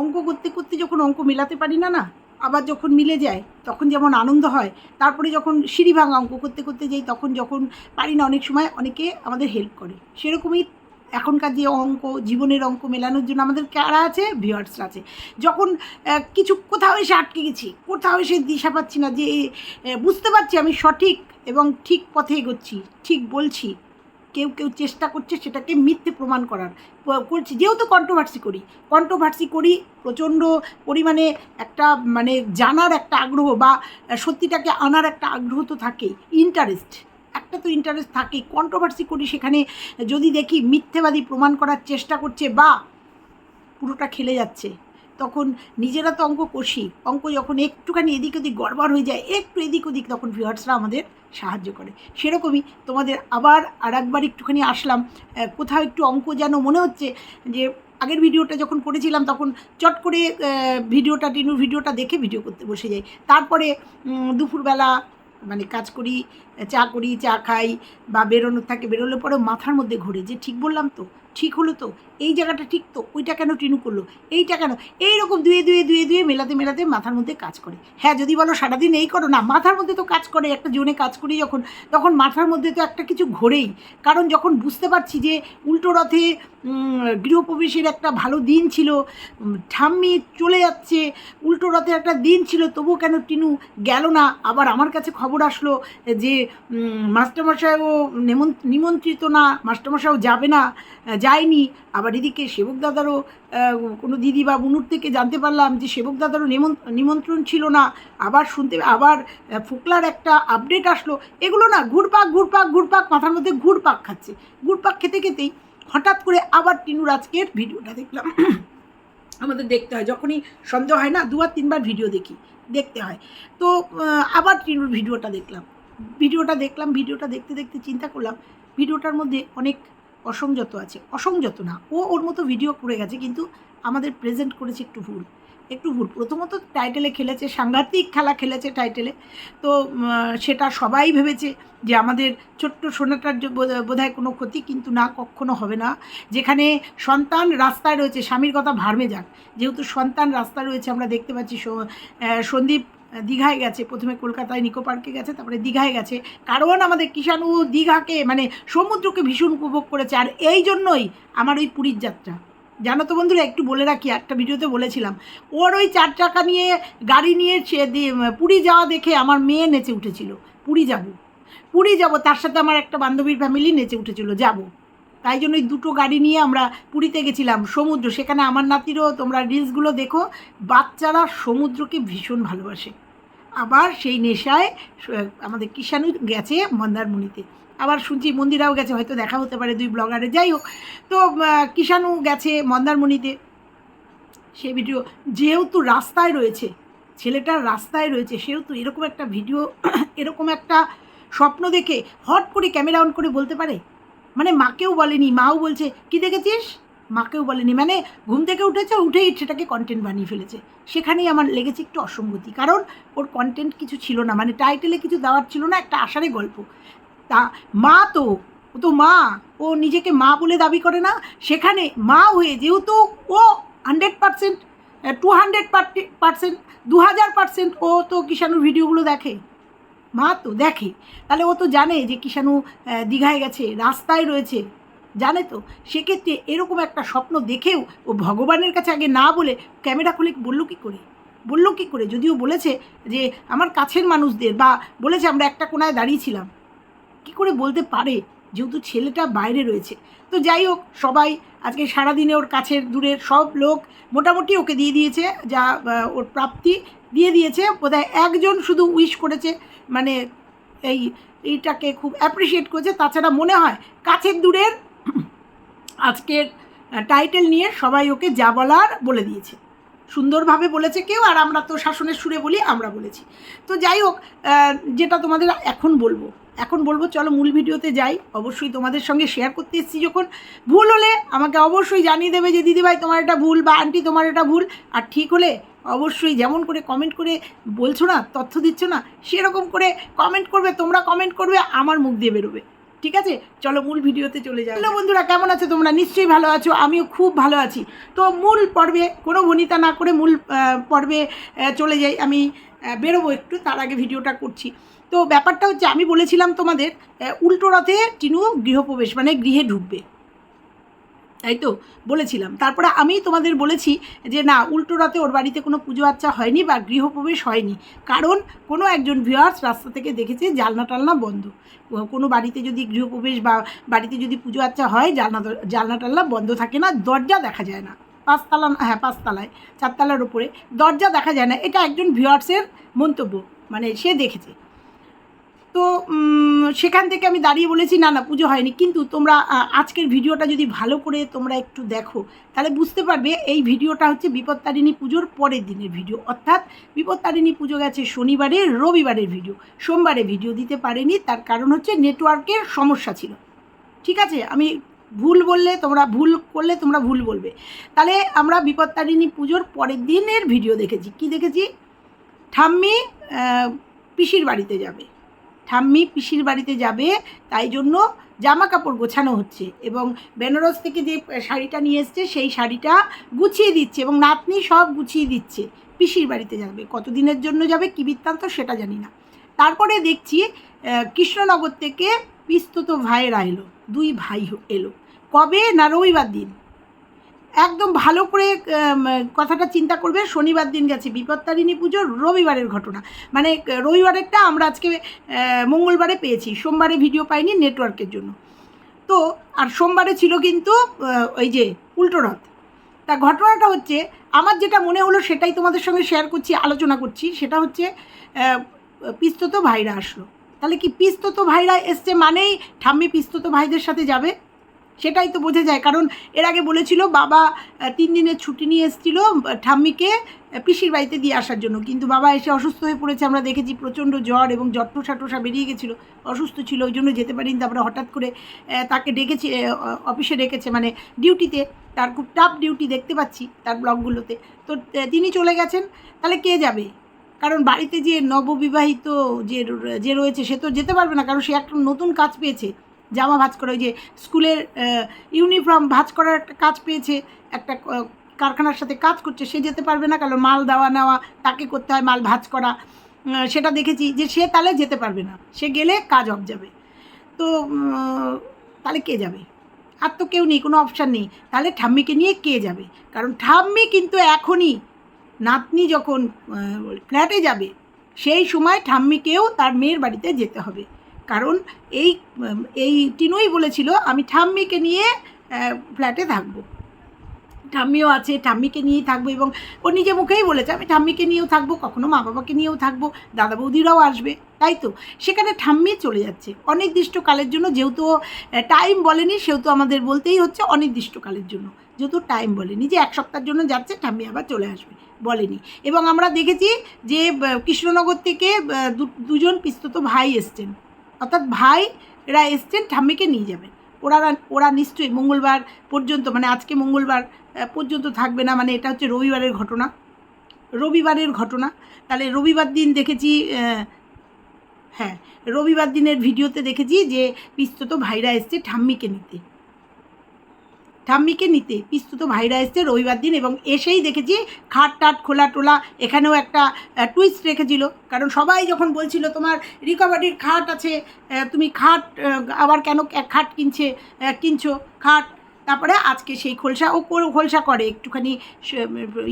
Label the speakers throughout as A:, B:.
A: অঙ্ক করতে করতে যখন অঙ্ক মেলাতে পারি না না, আবার যখন মিলে যায়, তখন যেমন আনন্দ হয়, তারপরে যখন সিঁড়ি ভাঙা অঙ্ক করতে করতে যাই, তখন যখন পারি না অনেক সময়, অনেকে আমাদের হেল্প করে। সেরকমই এখনকার যে অঙ্ক, জীবনের অঙ্ক মেলানোর জন্য আমাদের কারা আছে? ভিউয়ার্সরা আছে। যখন কিছু কোথাও এসে আটকে গেছি, কোথাও এসে দিশা পাচ্ছি না যে বুঝতে পারছি আমি সঠিক এবং ঠিক পথে এগোচ্ছি, ঠিক বলছি কেউ কেউ চেষ্টা করছে সেটাকে মিথ্যে প্রমাণ করার। করছি, যেহেতু কন্ট্রোভার্সি করি কন্ট্রোভার্সি করি, প্রচণ্ড পরিমাণে একটা মানে জানার একটা আগ্রহ বা সত্যিটাকে আনার একটা আগ্রহ তো থাকেই ইন্টারেস্ট একটা তো ইন্টারেস্ট থাকেই। কন্ট্রোভার্সি করি সেখানে যদি দেখি মিথ্যেবাদী প্রমাণ করার চেষ্টা করছে বা পুরোটা খেলে যাচ্ছে, তখন নিজেরা তো অঙ্ক কষি। অঙ্ক যখন একটুখানি এদিক ওদিক গড়বড় হয়ে যায়, একটু এদিক ওদিক, তখন ভিউয়ার্সরা আমাদের সাহায্য করে। সেরকমই তোমাদের আবার আর একবার একটুখানি আসলাম। কোথাও একটু অঙ্ক যেন মনে হচ্ছে যে, আগের ভিডিওটা যখন করেছিলাম তখন চট করে ভিডিওটা টিনুর ভিডিওটা দেখে ভিডিও করতে বসে যাই। তারপরে দুপুরবেলা মানে কাজ করি, চা করি, চা খাই বা বেরোনোর থাকে, বেরোলে পরে মাথার মধ্যে ঘুরে। যে ঠিক বললাম তো ঠিক হলো তো? এই জায়গাটা ঠিক তো? ওইটা কেন টিনু করল? এইটা কেন? এইরকম দুয়ে দুয়ে দুয়ে দুয়ে মেলাতে মেলাতে মাথার মধ্যে কাজ করে। হ্যাঁ যদি বলো সারাদিন এই করো না, মাথার মধ্যে তো কাজ করে, একটা জোনে কাজ করি যখন, তখন মাথার মধ্যে তো একটা কিছু ঘোরেই। কারণ যখন বুঝতে পারছি যে উল্টো রথে গৃহপ্রবেশের একটা ভালো দিন ছিল ঠাম্মি চলে যাচ্ছে, উল্টো রথে একটা দিন ছিল তবুও কেন টিনু গেল না? আবার আমার কাছে খবর আসলো যে মাস্টারমশাইও নেমন- নিমন্ত্রিত না, মাস্টারমশাইও যাবে না যায়নি। আবার এদিকে সেবক দাদারও কোনো দিদি বা বুনুর থেকে জানতে পারলাম যে সেবক দাদারও নিমন- নিমন্ত্রণ ছিল না। আবার শুনতে, আবার ফোকলার একটা আপডেট আসলো। এগুলো না ঘুরপাক ঘুরপাক ঘুরপাক, মাথার মধ্যে ঘুরপাক খাচ্ছে। ঘুরপাক খেতে খেতেই হঠাৎ করে আবার টিনুর আজকের ভিডিওটা দেখলাম। আমাদের দেখতে হয়, যখনই সন্দেহ হয় না, দুবার, তিনবার ভিডিও দেখি, দেখতে হয়। তো আবার টিনুর ভিডিওটা দেখলাম। ভিডিওটা দেখলাম, ভিডিওটা দেখতে দেখতে চিন্তা করলাম, ভিডিওটার মধ্যে অনেক অসংযত আছে। অসংযত না। ও ওর মতো ভিডিও করে গেছে, কিন্তু আমাদের প্রেজেন্ট করেছে একটু ভুল। একটু ভুল। প্রথমত টাইটেলে খেলেছে, সাংঘাতিক খেলা খেলেছে টাইটেলে তো সেটা সবাই ভেবেছে যে আমাদের ছোট্ট সোনাটার বোধহয় কোনো ক্ষতি কিন্তু না, কখনো হবে না। যেখানে সন্তান রাস্তায় রয়েছে, স্বামীর কথা ভার্মে যাক। যেহেতু সন্তান রাস্তায় রয়েছে, আমরা দেখতে পাচ্ছি সন্দীপ দীঘায় গেছে। প্রথমে কলকাতায়, নিকো পার্কে গেছে, তারপরে দীঘায় গেছে। কারণ আমাদের কিষাণু দীঘাকে মানে সমুদ্রকে ভীষণ উপভোগ করেছে। আর এই জন্যই আমার ওই পুরীর যাত্রা। জানো তো বন্ধুরা, একটু বলে রাখি, একটা ভিডিওতে বলেছিলাম। ওর ওই চার চাকা নিয়ে, গাড়ি নিয়ে সে পুরী যাওয়া দেখে আমার মেয়ে নেচে উঠেছিল। পুরী যাব। পুরী যাব, তার সাথে আমার একটা বান্ধবীর ফ্যামিলি নেচে উঠেছিল, যাব। তাই জন্য ওই দুটো গাড়ি নিয়ে আমরা পুরীতে গেছিলাম। সমুদ্র, সেখানে আমার নাতিরও তোমরা রিলসগুলো দেখো। বাচ্চারা সমুদ্রকে ভীষণ ভালোবাসে। আবার সেই নেশায় আমাদের কিষাণু গেছে মন্দারমণিতে। আবার শুনছি মন্দিরাও গেছে, হয়তো দেখা হতে পারে দুই ব্লগারে। যাই হোক, তো কিষাণু গেছে মন্দারমণিতে। সেই ভিডিও যেহেতু রাস্তায় রয়েছে ছেলেটা রাস্তায় রয়েছে, সেহেতু এরকম একটা ভিডিও এরকম একটা স্বপ্ন দেখে হট করে ক্যামেরা অন করে বলতে পারে? মানে মাকেও বলেনি, মাও বলছে, কি দেখেছিস? মাকেও বলেনি মানে ঘুম থেকে উঠেছে, উঠেই সেটাকে কন্টেন্ট বানিয়ে ফেলেছে। সেখানেই আমার লেগেছে একটু অসঙ্গতি, কারণ ওর কন্টেন্ট কিছু ছিল না মানে টাইটেলে কিছু দেওয়ার ছিল না, একটা আষাঢ়ে গল্প। তা মা তো, ও তো মা, ও নিজেকে মা বলে দাবি করে না, সেখানে মা হয়ে যেহেতু ও hundred percent to hundred percent দু হাজার পারসেন্ট ও তো কিষাণুর ভিডিওগুলো দেখে। মা তো দেখে। তাহলে ও তো জানে যে কিষাণু দীঘায় গেছে, রাস্তায় রয়েছে। জানে তো? সেক্ষেত্রে এরকম একটা স্বপ্ন দেখেও ও ভগবানের কাছে আগে না বলে ক্যামেরা খুলে বলল কী করে? বলল কী করে? যদিও বলেছে যে আমার কাছের মানুষদের বা বলেছে আমরা একটা কোনায় দাঁড়িয়েছিলাম। কি করে বলতে পারে? যেহেতু ছেলেটা বাইরে রয়েছে। তো যাই হোক, সবাই আজকে সারাদিনে ওর কাছের, দূরের সব লোক মোটামুটি ওকে দিয়ে দিয়েছে যা ওর প্রাপ্তি। দিয়ে দিয়েছে, বোধহয় একজন শুধু উইশ করেছে মানে এই, এইটাকে খুব অ্যাপ্রিসিয়েট করেছে। তাছাড়া মনে হয় কাছের দূরের আজকের টাইটেল নিয়ে সবাই ওকে যা বলার বলে দিয়েছে। সুন্দরভাবে বলেছে কেউ, আর আমরা তো শাসনের সুরে বলি, আমরা বলেছি। তো যাই হোক যেটা তোমাদের এখন বলব। এখন বলব, চলো মূল ভিডিওতে যাই। অবশ্যই তোমাদের সঙ্গে শেয়ার করতে এসেছি যখন। ভুল হলে আমাকে অবশ্যই জানিয়ে দেবে যে, দিদিভাই, তোমার এটা ভুল বা আন্টি তোমার এটা ভুল। আর ঠিক হলে অবশ্যই যেমন করে কমেন্ট করে বলছো না, তথ্য দিচ্ছ না, সেরকম করে কমেন্ট করবে, তোমরা কমেন্ট করবে, আমার মুখ দিয়ে বেরোবে। ঠিক আছে? চলো মূল ভিডিওতে চলে যাই। হ্যালো বন্ধুরা, কেমন আছো তোমরা? নিশ্চয়ই ভালো আছো, আমিও খুব ভালো আছি। তো মূল পর্বে, কোনো বনিতা না করে মূল পর্বে চলে যাই। আমি বেরোবো একটু, তার আগে ভিডিওটা করছি। তো ব্যাপারটা হচ্ছে, আমি বলেছিলাম তোমাদের উল্টো রথে টিনু গৃহপ্রবেশ মানে গৃহে ঢুকবে। তাই তো? বলেছিলাম। তারপরে আমি তোমাদের বলেছি যে, না, উল্টো রাতে ওর বাড়িতে কোনো পুজো আচ্চা হয়নি বা গৃহপ্রবেশ হয়নি। কারণ কোনো একজন ভিউয়ার্স রাস্তা থেকে দেখেছে জালনা টালনা বন্ধ। কোনো বাড়িতে যদি গৃহপ্রবেশ বা বাড়িতে যদি পুজো আচ্চা হয়, জালনা জালনা টালনা বন্ধ থাকে না, দরজা দেখা যায় না। পাঁচতলা হ্যাঁ পাঁচতলায়, চারতলার উপরে। দরজা দেখা যায় না। এটা একজন ভিউয়ার্সের মন্তব্য। মানে সে দেখেছে। তো সেখান থেকে আমি দাঁড়িয়ে বলেছি, না না, পুজো হয়নি। কিন্তু তোমরা আজকের ভিডিওটা যদি ভালো করে তোমরা একটু দেখো, তাহলে বুঝতে পারবে এই ভিডিওটা হচ্ছে বিপত্তারিণী পুজোর পরের দিনের ভিডিও। অর্থাৎ বিপত্তারিণী পুজো গেছে শনিবারে, রবিবারের ভিডিও। সোমবারে ভিডিও দিতে পারেনি, তার কারণ হচ্ছে নেটওয়ার্কের সমস্যা ছিল। ঠিক আছে? আমি ভুল বললে তোমরা, ভুল করলে তোমরা ভুল বলবে। তাহলে আমরা বিপত্তারিণী পুজোর পরের দিনের ভিডিও দেখেছি। কি দেখেছি? ঠাম্মি পিসির বাড়িতে যাবে। ঠাম্মি পিসির বাড়িতে যাবে, তাই জন্য জামা কাপড় গোছানো হচ্ছে এবং বেনারস থেকে যে শাড়িটা নিয়ে এসছে, সেই শাড়িটা গুছিয়ে দিচ্ছে এবং নাতনি সব গুছিয়ে দিচ্ছে। পিসির বাড়িতে যাবে, কতদিনের জন্য যাবে, কী বৃত্তান্ত সেটা জানি না। তারপরে দেখছি কৃষ্ণনগর থেকে পিস্তত ভাইয়েরা এলো, দুই ভাই এলো। কবে না রবিবার দিন? একদম ভালো করে কথাটা চিন্তা করবে। শনিবার দিন গেছে, বিপত্তারিণী পুজো রবিবারের ঘটনা। মানে রবিবারেরটা আমরা আজকে মঙ্গলবারে পেয়েছি। সোমবারে ভিডিও পাইনি নেটওয়ার্কের জন্য। তো, আর সোমবারে ছিল কিন্তু ওই যে উল্টো রথ। তা ঘটনাটা হচ্ছে, আমার যেটা মনে হলো সেটাই তোমাদের সঙ্গে শেয়ার করছি, আলোচনা করছি। সেটা হচ্ছে পিস্তত ভাইরা আসলো। তাহলে কি পিস্তত ভাইরা এসছে মানেই ঠাম্মি পিস্তত ভাইদের সাথে যাবে? সেটাই তো বোঝা যায়। কারণ এর আগে বলেছিল বাবা তিন দিনের ছুটি নিয়ে এসেছিল ঠাম্মিকে পিসির বাড়িতে দিয়ে আসার জন্য। কিন্তু বাবা এসে অসুস্থ হয়ে পড়েছে। আমরা দেখেছি প্রচণ্ড জ্বর এবং জট্টোসা টোসা বেরিয়ে গেছিল। অসুস্থ ছিল, ওই জন্য যেতে পারিনি। তারপরে হঠাৎ করে তাকে ডেকেছে অফিসে ডেকেছে। মানে ডিউটিতে, তার খুব টাফ ডিউটি দেখতে পাচ্ছি তার ব্লগগুলোতে। তো তিনি চলে গেছেন। তাহলে কে যাবে? কারণ বাড়িতে যে নববিবাহিত যে যে রয়েছে, সে তো যেতে পারবে না। কারণ সে একটা নতুন কাজ পেয়েছে। জামা ভাঁজ করা, ওই যে স্কুলের ইউনিফর্ম ভাঁজ করার একটা কাজ পেয়েছে, একটা কারখানার সাথে কাজ করছে, সে যেতে পারবে না কারণ মাল দেওয়া নেওয়া, তাকে করতে হয় মাল ভাঁজ করা। সেটা দেখেছি যে সে তাহলে যেতে পারবে না। সে গেলে কাজ অফ যাবে। তো তাহলে কে যাবে? আর তো কেউ নেই, কোনো অপশান নেই। তাহলে ঠাম্মিকে নিয়ে কে যাবে? কারণ ঠাম্মি কিন্তু এখনই নাতনি যখন ফ্ল্যাটে যাবে, সেই সময় ঠাম্মিকেও তার মেয়ের বাড়িতে যেতে হবে। কারণ এই এই টিনুই বলেছিল, আমি ঠাম্মিকে নিয়ে ফ্ল্যাটে থাকব। ঠাম্মিও আছে, ঠাম্মিকে নিয়েই থাকব এবং ও নিজে মুখেই বলেছে, আমি ঠাম্মিকে নিয়েও থাকব, কখনো মা বাবাকে নিয়েও থাকব দাদা বৌদিরাও আসবে। তাই তো? সেখানে ঠাম্মি চলে যাচ্ছে। অনির্দিষ্টকালের জন্য যেহেতু টাইম বলেনি, সেহেতু আমাদের বলতেই হচ্ছে অনির্দিষ্টকালের জন্য। যেহেতু টাইম বলেনি, যে এক সপ্তাহের জন্য যাচ্ছে, ঠাম্মি আবার চলে আসবে, বলেনি। এবং আমরা দেখেছি যে কৃষ্ণনগর থেকে দুজন পিস্তত ভাই এসছেন। অর্থাৎ ভাই এরা এসছেন ঠাম্মিকে নিয়ে যাবেন। ওরা ওরা নিশ্চয়ই মঙ্গলবার পর্যন্ত মানে আজকে মঙ্গলবার পর্যন্ত থাকবে না মানে এটা হচ্ছে রবিবারের ঘটনা। রবিবারের ঘটনা। তাহলে রবিবার দিন দেখেছি হ্যাঁ রবিবার দিনের ভিডিওতে দেখেছি যে পিস্তত ভাইরা এসছে ঠাম্মিকে নিতে। ঠাম্মিকে নিতে। পিস্তুত ভাইরা এসছে রবিবার দিন এবং এসেই দেখেছি খাট টাট, খোলা টোলা, এখানেও একটা টুইস্ট রেখেছিল। কারণ সবাই যখন বলছিল, তোমার রিকভারির খাট আছে তুমি খাট আবার কেন খাট কিনছে কিনছো খাট? তারপরে আজকে সেই খোলসা, ও খোলসা করে একটুখানি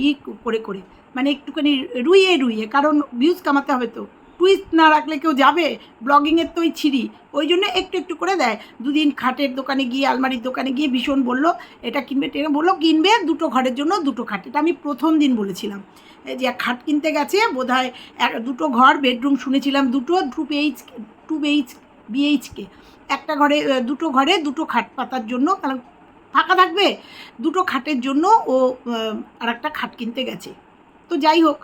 A: ই করে করে। মানে একটুখানি রুইয়ে রুইয়ে, কারণ ভিউজ কামাতে হবে তো। টুইস্ট না রাখলে কেউ যাবে? ব্লগিংয়ের তো ওই ছিঁড়ি। ওই জন্য একটু একটু করে দেয়। দুদিন খাটের দোকানে গিয়ে, আলমারির দোকানে গিয়ে ভীষণ বলল, এটা কিনবে? টেনে বলল, কিনবে দুটো ঘরের জন্য দুটো খাট। এটা আমি প্রথম দিন বলেছিলাম। যে খাট কিনতে গেছে বোধ হয় এক, দুটো ঘর বেডরুম শুনেছিলাম দুটো two BH two BH BHK একটা ঘরে দুটো ঘরে দুটো খাট পাতার জন্য, কারণ ফাঁকা থাকবে। দুটো খাটের জন্য ও আর একটা খাট কিনতে গেছে। তো যাই হোক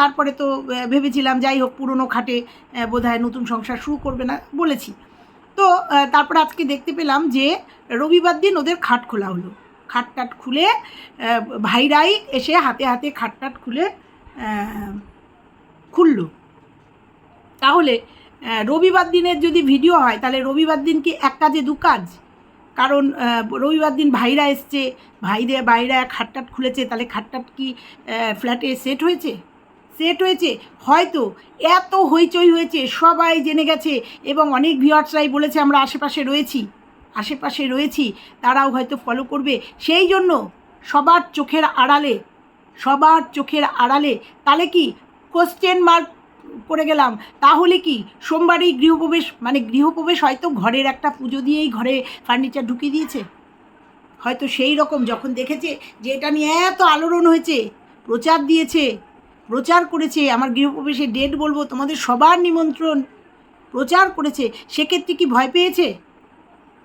A: তারপরে তো ভেবেছিলাম যাই হোক পুরনো খাটে বোধ হয় নতুন সংসার শুরু করবে না বলেছি। তো তারপর আজকে দেখতে পেলাম যে রবিবার দিন ওদের খাট খোলা হলো। খাট টাট খুলে ভাইরাই এসে হাতে হাতে খাট টাট খুলে খুললো। তাহলে রবিবার দিনের যদি ভিডিও হয়, তাহলে রবিবার দিন কি এক কাজে দু কাজ? কারণ রবিবার দিন ভাইরা এসছে ভাইদের ভাইরা খাটটাট খুলেছে, তাহলে খাটটাট কি ফ্ল্যাটে সেট হয়েছে? সেট হয়েছে। হয়তো এত হইচই হয়েছে, সবাই জেনে গেছে এবং অনেক ভিউয়ার্সরাই বলেছে আমরা আশেপাশে রয়েছি আশেপাশে রয়েছি, তারাও হয়তো ফলো করবে। সেই জন্য সবার চোখের আড়ালে, সবার চোখের আড়ালে, তাহলে কি কোশ্চেন মার্ক করে গেলাম? তাহলে কি সোমবারই গৃহপ্রবেশ মানে গৃহপ্রবেশ হয়তো ঘরের একটা পুজো দিয়েই ঘরে ফার্নিচার ঢুকিয়ে দিয়েছে। হয়তো সেই রকম যখন দেখেছে যে এটা নিয়ে এত আলোড়ন হয়েছে, প্রচার দিয়েছে প্রচার করেছে, আমার গৃহপ্রবেশের ডেট বলব, তোমাদের সবার নিমন্ত্রণ প্রচার করেছে, সেক্ষেত্রে কি ভয় পেয়েছে?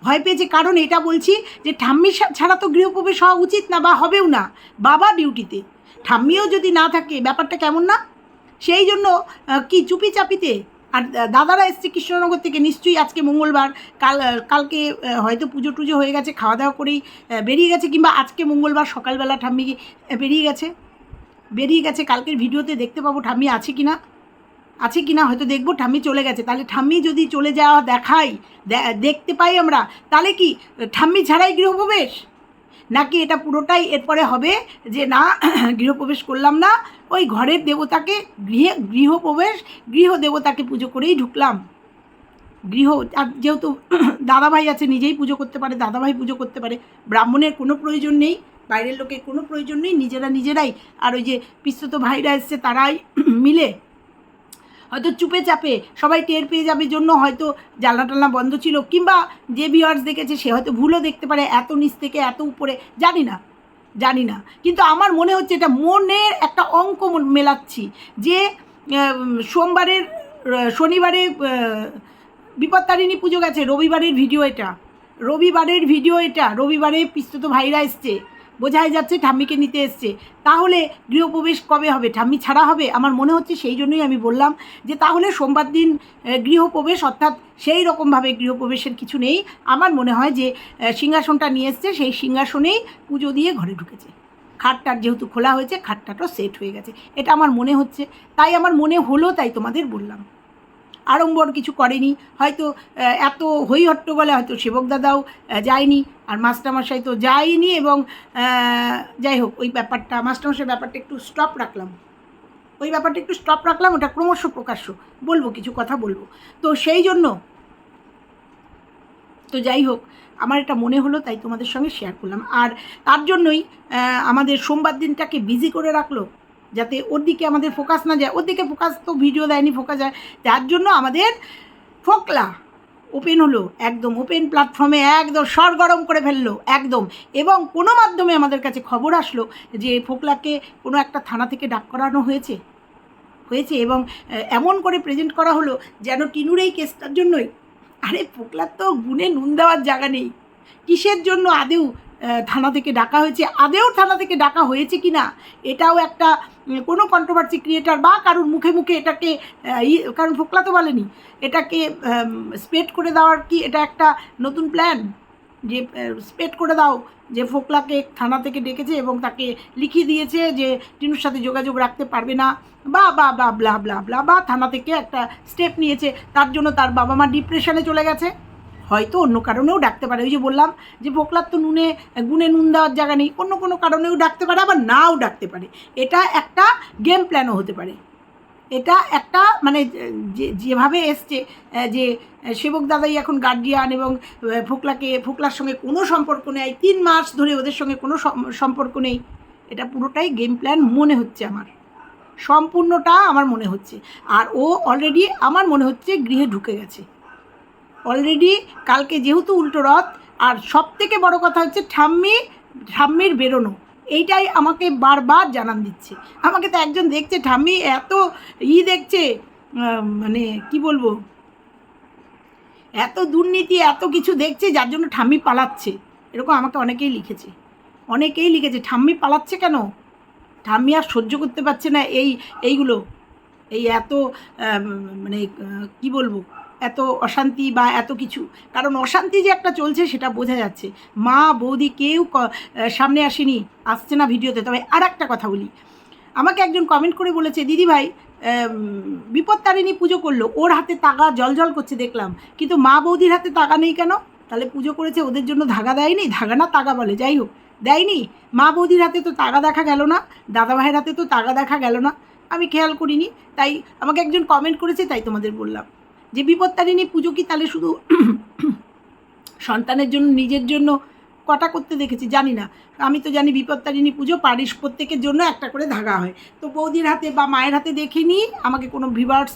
A: ভয় পেয়েছে কারণ এটা বলছি যে ঠাম্মি ছাড়া তো গৃহপ্রবেশ হওয়া উচিত না বা হবেও না, বাবা ডিউটিতে ঠাম্মিও যদি না থাকে, ব্যাপারটা কেমন না? সেই জন্য কি চুপি চাপিতে আর দাদারা এসছে কৃষ্ণনগর থেকে, নিশ্চয়ই আজকে মঙ্গলবার, কাল কালকে হয়তো পুজো টুজো হয়ে গেছে, খাওয়া দাওয়া করেই বেরিয়ে গেছে, কিংবা আজকে মঙ্গলবার সকালবেলা ঠাম্মি বেরিয়ে গেছে। বেরিয়ে গেছে, কালকের ভিডিওতে দেখতে পাবো ঠাম্মি আছে কি না আছে কি না হয়তো দেখব, ঠাম্মি চলে গেছে। তাহলে ঠাম্মি যদি চলে যাওয়া দেখাই দেখতে পাই আমরা, তাহলে কি ঠাম্মি ছাড়াই গৃহপ্রবেশ? নাকি এটা পুরোটাই এরপরে হবে যে না, গৃহপ্রবেশ করলাম না, ওই ঘরের দেবতাকে গৃহে গৃহপ্রবেশ, গৃহ দেবতাকে পুজো করেই ঢুকলাম। গৃহ, আর যেহেতু দাদাভাই আছে, নিজেই পুজো করতে পারে, দাদাভাই পুজো করতে পারে, ব্রাহ্মণের কোনো প্রয়োজন নেই। বাইরের লোকের কোনো প্রয়োজন নেই, নিজেরা নিজেরাই। আর ওই যে পিস্তত ভাইরা এসছে, তারাই মিলে হয়তো চুপে চাপে সবাই টের পেয়ে যাবে জন্য হয়তো জানলা টালনা বন্ধ ছিল, কিংবা যে ভিউয়ার্স দেখেছে সে হয়তো ভুলও দেখতে পারে এত নিচ থেকে, এত উপরে, জানি না জানি না। কিন্তু আমার মনে হচ্ছে এটা মনের একটা অঙ্ক মেলাচ্ছি যে সোমবারের শনিবারে বিপত্তারিণী পুজো গেছে, রবিবারের ভিডিও এটা, রবিবারের ভিডিও এটা, রবিবারে পিস্তত ভাইরা এসছে। বোঝাই যাচ্ছে ঠাম্মিকে নিতে এসছে। তাহলে গৃহপ্রবেশ কবে হবে? ঠাম্মি ছাড়া হবে? আমার মনে হচ্ছে সেই জন্যই আমি বললাম যে তাহলে সোমবার দিন গৃহপ্রবেশ, অর্থাৎ সেই রকমভাবে গৃহপ্রবেশের কিছু নেই। আমার মনে হয় যে সিংহাসনটা নিয়ে এসছে, সেই সিংহাসনেই পুজো দিয়ে ঘরে ঢুকেছে। খাটটার যেহেতু খোলা হয়েছে খাটটাটাও সেট হয়ে গেছে। এটা আমার মনে হচ্ছে। তাই আমার মনে হলো, তাই তোমাদের বললাম। আড়ম্বর কিছু করেনি। হয়তো এত হই হট্টগোলে হয়তো সেবক দাদাও যায়নি আর মাস্টারমশাই তো যায়নি এবং যাই হোক, ওই ব্যাপারটা, মাস্টারমশাই ব্যাপারটা একটু স্টপ রাখলাম। ওই ব্যাপারটা একটু স্টপ রাখলাম, ওটা ক্রমশ প্রকাশ্য। বলব, কিছু কথা বলব। তো সেই জন্য, তো যাই হোক, আমার এটা মনে হলো, তাই তোমাদের সঙ্গে শেয়ার করলাম। আর তার জন্যই আমাদের সোমবার দিনটাকে বিজি করে রাখল। যাতে ওর দিকে আমাদের ফোকাস না যায়। ওর দিকে ফোকাস তো ভিডিও দেয়নি ফোকাস যায়। যার জন্য আমাদের ফোকলা ওপেন হলো, একদম ওপেন প্ল্যাটফর্মে একদম সরগরম করে ফেলল, একদম। এবং কোনো মাধ্যমে আমাদের কাছে খবর আসলো যে ফোকলাকে কোনো একটা থানা থেকে ডাক করানো হয়েছে। হয়েছে এবং এমন করে প্রেজেন্ট করা হলো যেন টিনুর এই কেসটার জন্যই। আরে ফোকলার তো গুণে নুন দেওয়ার জায়গা নেই। কিসের জন্য আদেও থানা থেকে ডাকা হয়েছে। আদেও থানা থেকে ডাকা হয়েছে কি না এটাও একটা কোনো কন্ট্রোভার্সি ক্রিয়েটার বা কারোর মুখে মুখে এটাকে কারণ ফোকলা তো বলেনি। এটাকে স্পেড করে দেওয়ার কি এটা একটা নতুন প্ল্যান যে স্পেড করে দাও, যে ফোকলাকে থানা থেকে ডেকেছে এবং তাকে লিখিয়ে দিয়েছে যে টিনুর সাথে যোগাযোগ রাখতে পারবে না, বা বা বা ব্লা ব্লা ব্লা বা থানা থেকে একটা স্টেপ নিয়েছে, তার জন্য তার বাবা মা ডিপ্রেশনে চলে গেছে। হয়তো অন্য কারণেও ডাকতে পারে। ওই যে বললাম যে ফোকলার তো নুনে, গুনে নুন দেওয়ার জায়গা নেই, অন্য কোনো কারণেও ডাকতে পারে, আবার নাও ডাকতে পারে। এটা একটা গেম প্ল্যানও হতে পারে। এটা একটা মানে যেভাবে এসছে যে সেবক দাদাই এখন গার্জিয়ান এবং ফোকলাকে ফোকলার সঙ্গে কোনো সম্পর্ক নেই, তিন মাস ধরে ওদের সঙ্গে কোনো সম্পর্ক নেই। এটা পুরোটাই গেম প্ল্যান মনে হচ্ছে আমার। সম্পূর্ণটা আমার মনে হচ্ছে। আর ও অলরেডি আমার মনে হচ্ছে গৃহে ঢুকে গেছে। অলরেডি কালকে যেহেতু উল্টো রথ, আর সব থেকে বড় কথা হচ্ছে ঠাম্মি, ঠাম্মির বেরোনো। এইটাই আমাকে বারবার জানান দিচ্ছে। আমাকে তো একজন দেখছে, ঠাম্মি এত ই দেখছে মানে কি বলব? এত দুর্নীতি, এত কিছু দেখছে, যার জন্য ঠাম্মি পালাচ্ছে। এরকম আমাকে অনেকেই লিখেছে। অনেকেই লিখেছে, ঠাম্মি পালাচ্ছে কেন? ঠাম্মি আর সহ্য করতে পারছে না এই, এইগুলো। এই এত মানে কি বলব? এত অশান্তি বা এত কিছু। কারণ অশান্তি যে একটা চলছে সেটা বোঝা যাচ্ছে। মা, বৌদি কেউ সামনে আসেনি, আসছে না ভিডিওতে। তবে আর একটা কথা বলি। আমাকে একজন কমেন্ট করে বলেছে, দিদি ভাই বিপত্তারিণী পুজো করল। ওর হাতে তাগা জল করছে দেখলাম। কিন্তু মা, বৌদির হাতে তাগা নেই কেন? তাহলে পুজো করেছে, ওদের জন্য ধাগা দেয়নি? ধাগা না, তাগা বলে। যাই হোক, দেয়নি। মা, বৌদির হাতে তো তাগা দেখা গেল না। দাদা ভাইয়ের হাতে তো তাগা দেখা গেল না। আমি খেয়াল করিনি। তাই আমাকে একজন কমেন্ট করেছে, তাই তোমাদের বললাম। যে বিপত্তারিণী পুজো কি তাহলে শুধু সন্তানের জন্য, নিজের জন্য কটা করতে দেখেছি? জানি না। আমি তো জানি বিপত্তারিণী পুজো পারিস প্রত্যেকের জন্য একটা করে ধাগা হয়। তো বৌদির হাতে বা মায়ের হাতে দেখিনি, আমাকে কোনো ভিভার্স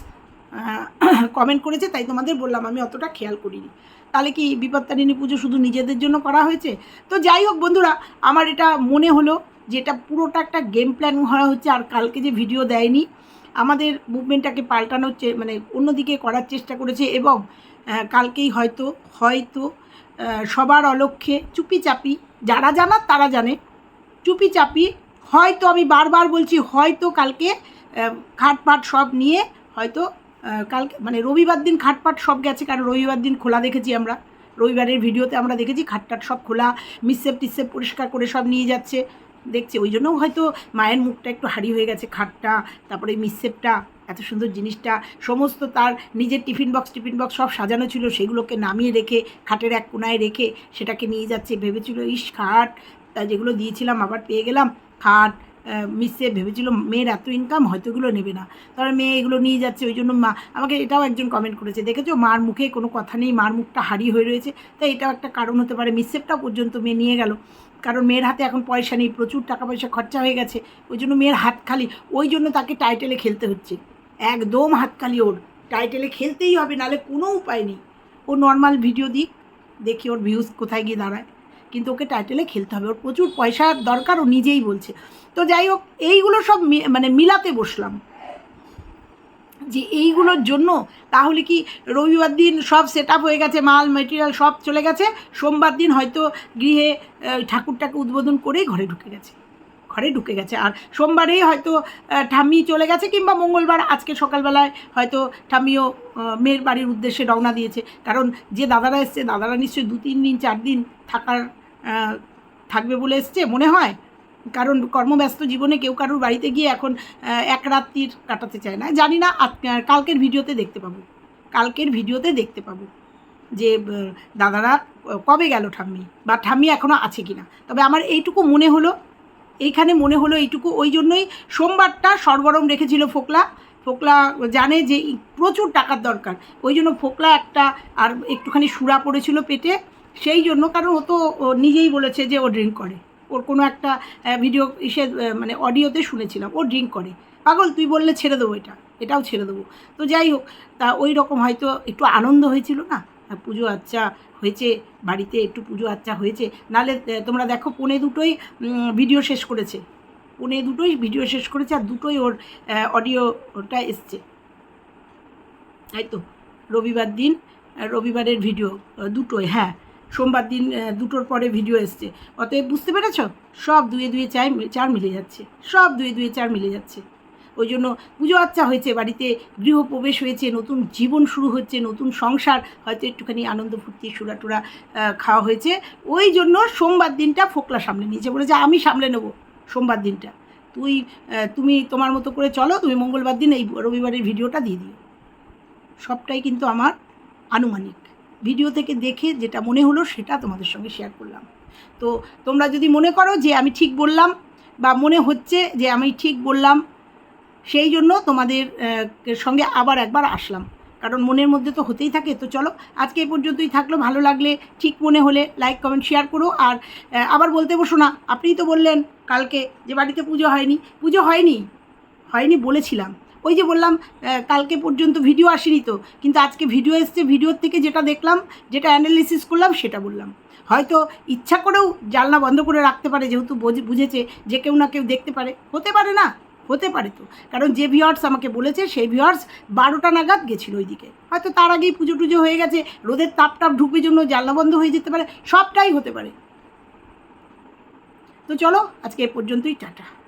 A: কমেন্ট করেছে, তাই তোমাদের বললাম, আমি অতটা খেয়াল করিনি। তাহলে কি বিপত্তারিণী পুজো শুধু নিজেদের জন্য করা হয়েছে? তো যাই হোক বন্ধুরা, আমার এটা মনে হলো যে এটা পুরোটা একটা গেম প্ল্যান হওয়া হচ্ছে, আর কালকে যে ভিডিও দেয়নি আমাদের মুভমেন্টটাকে পাল্টানোর চে- মানে অন্যদিকে করার চেষ্টা করেছে এবং কালকেই হয়তো হয়তো সবার অলক্ষ্যে চুপি চাপি, যারা জানার তারা জানে, চুপি চাপি হয়তো আমি বারবার বলছি হয়তো কালকে খাটপাট সব নিয়ে হয়তো কালকে মানে রবিবার দিন খাটপাট সব গেছে, কারণ রবিবার দিন খোলা দেখেছি আমরা। রবিবারের ভিডিওতে আমরা দেখেছি খাটটাট সব খোলা মিসেপ টিসেপ পরিষ্কার করে সব নিয়ে যাচ্ছে। দেখছে। ওই জন্যও হয়তো মায়ের মুখটা একটু হারি হয়ে গেছে, খাটটা, তারপরে মিসেপটা, এত সুন্দর জিনিসটা, সমস্ত তার নিজের টিফিন বক্স টিফিন বক্স সব সাজানো ছিল, সেগুলোকে নামিয়ে রেখে, খাটের এক কোনায় রেখে সেটাকে নিয়ে যাচ্ছে। ভেবেছিল, ইস, খাট। তা যেগুলো দিয়েছিলাম, আবার পেয়ে গেলাম। খাট মিসে ভেবেছিল, মেয়ের এত ইনকাম হয়তো এগুলো নেবে না। তারপরে মেয়ে এগুলো নিয়ে যাচ্ছে, ওই জন্য মা, আমাকে এটাও একজন কমেন্ট করেছে। দেখেছ, মার মুখে কোনো কথা নেই, মার মুখটা হারিয়ে হয়ে রয়েছে। তাই এটাও একটা কারণ হতে পারে। মিসেপটা পর্যন্ত মেয়ে নিয়ে গেল। কারণ মেয়ের হাতে এখন পয়সা নেই, প্রচুর টাকা পয়সা খরচা হয়ে গেছে, ওই জন্য মেয়ের হাত খালি। ওই জন্য তাকে টাইটেলে খেলতে হচ্ছে। একদম হাত খালি ওর। টাইটেলে খেলতেই হবে নালে কোনো উপায় নেই। ও নর্মাল ভিডিও দিক, দেখি ওর ভিউজ কোথায় গিয়ে দাঁড়ায়। কিন্তু ওকে টাইটেলে খেলতে হবে। ওর প্রচুর পয়সার দরকার, ও নিজেই বলছে। তো যাই হোক, এইগুলো সব মানে মিলাতে বসলাম। যে এইগুলোর জন্য তাহলে কি রবিবার দিন সব সেট হয়ে গেছে, মাল মেটেরিয়াল সব চলে গেছে, সোমবার দিন হয়তো গৃহে ঠাকুরটাকে উদ্বোধন করেই ঘরে ঢুকে গেছে। ঘরে ঢুকে গেছে। আর সোমবারেই হয়তো ঠাম্মি চলে গেছে কিংবা মঙ্গলবার আজকে সকালবেলায় হয়তো ঠাম্মিও মেয়ের বাড়ির উদ্দেশ্যে রওনা দিয়েছে। কারণ যে দাদারা এসছে, দাদারা নিশ্চয়ই দু তিন দিন, চার দিন থাকার থাকবে বলে এসছে, মনে হয়? কারণ কর্মব্যস্ত জীবনে কেউ কারোর বাড়িতে গিয়ে এখন এক রাত্রির কাটাতে চায় না। জানি না কালকের ভিডিওতে দেখতে পাবো। কালকের ভিডিওতে দেখতে পাবো যে দাদারা কবে গেল ঠাম্মি বা ঠাম্মি এখনও আছে কিনা। তবে আমার এইটুকু মনে হলো, এইখানে মনে হলো এইটুকু। ওই জন্যই সোমবারটা সরগরম রেখেছিল ফোকলা। ফোকলা জানে যে প্রচুর টাকার দরকার। ওই জন্য ফোকলা একটা আর একটুখানি সুরা পড়েছিল পেটে। সেই জন্য কারণ ও তো নিজেই বলেছে যে ও ড্রিঙ্ক করে। ওর কোনো একটা ভিডিও ইসে মানে অডিওতে শুনেছিলাম ও ড্রিঙ্ক করে। পাগল তুই বললে ছেড়ে দেবো এটা এটাও ছেড়ে দেবো। তো যাই হোক তা ওই রকম হয়তো একটু আনন্দ হয়েছিল না? পুজো আচ্চা হয়েছে বাড়িতে একটু পুজো আচ্চা হয়েছে আহ, তোমরা দেখো পনে দুটোই ভিডিও শেষ করেছে। পনে দুটোই ভিডিও শেষ করেছে আর দুটোই ওর অডিওটা এসছে। তাই তো? রবিবার দিন রবিবারের ভিডিও দুটোই হ্যাঁ। সোমবার দিন দুটোর পরে ভিডিও এসছে। অতএব বুঝতে পেরেছ? সব দুয়ে দুয়ে চার চার মিলে যাচ্ছে। সব দুয়ে দুয়ে চার মিলে যাচ্ছে। ওই জন্য পুজো আচ্ছা হয়েছে, বাড়িতে গৃহপ্রবেশ হয়েছে, নতুন জীবন শুরু হচ্ছে, নতুন সংসার, হয়তো একটুখানি আনন্দ ফুর্তি, সুরা টুরা খাওয়া হয়েছে। ওই জন্য সোমবার দিনটা ফোকলা সামলে নিয়েছে বলেছে আমি সামলে নেব সোমবার দিনটা। তুই তুমি তোমার মতো করে চলো, তুমি মঙ্গলবার দিন এই রবিবারের ভিডিওটা দিয়ে দিও। সবটাই কিন্তু আমার আনুমানিক। ভিডিও থেকে দেখে যেটা মনে হলো সেটা তোমাদের সঙ্গে শেয়ার করলাম। তো তোমরা যদি মনে করো যে আমি ঠিক বললাম বা মনে হচ্ছে যে আমি ঠিক বললাম, সেই জন্য তোমাদের সঙ্গে আবার একবার আসলাম। কারণ মনের মধ্যে তো হতেই থাকে। তো চলো, আজকে এই পর্যন্তই থাকল। ভালো লাগলে ঠিক মনে হলে লাইক কমেন্ট শেয়ার করো। আর আবার বলতে বসো না, আপনিই তো বললেন কালকে যে বাড়িতে পুজো হয়নি। পুজো হয়নি হয়নি বলেছিলাম। ওই যে বললাম কালকে পর্যন্ত ভিডিও আসেনি তো, কিন্তু আজকে ভিডিও এসছে ভিডিওর থেকে যেটা দেখলাম, যেটা অ্যানালিসিস করলাম, সেটা বললাম। হয়তো ইচ্ছা করেও জানলা বন্ধ করে রাখতে পারে, যেহেতু বোঝে- বুঝেছে যে কেউ না কেউ দেখতে পারে। হতে পারে না, হতে পারে তো। কারণ যে ভিওয়ার্স আমাকে বলেছে, সেই ভিওয়ার্স বারোটা নাগাদ গেছিল ওইদিকে। হয়তো তার আগেই পুজো টুজো হয়ে গেছে, রোদের তাপ টাপ ঢুকবে জন্য জানলা বন্ধ হয়ে যেতে পারে, সবটাই হতে পারে। তো চলো, আজকে এ পর্যন্তই, টাটা।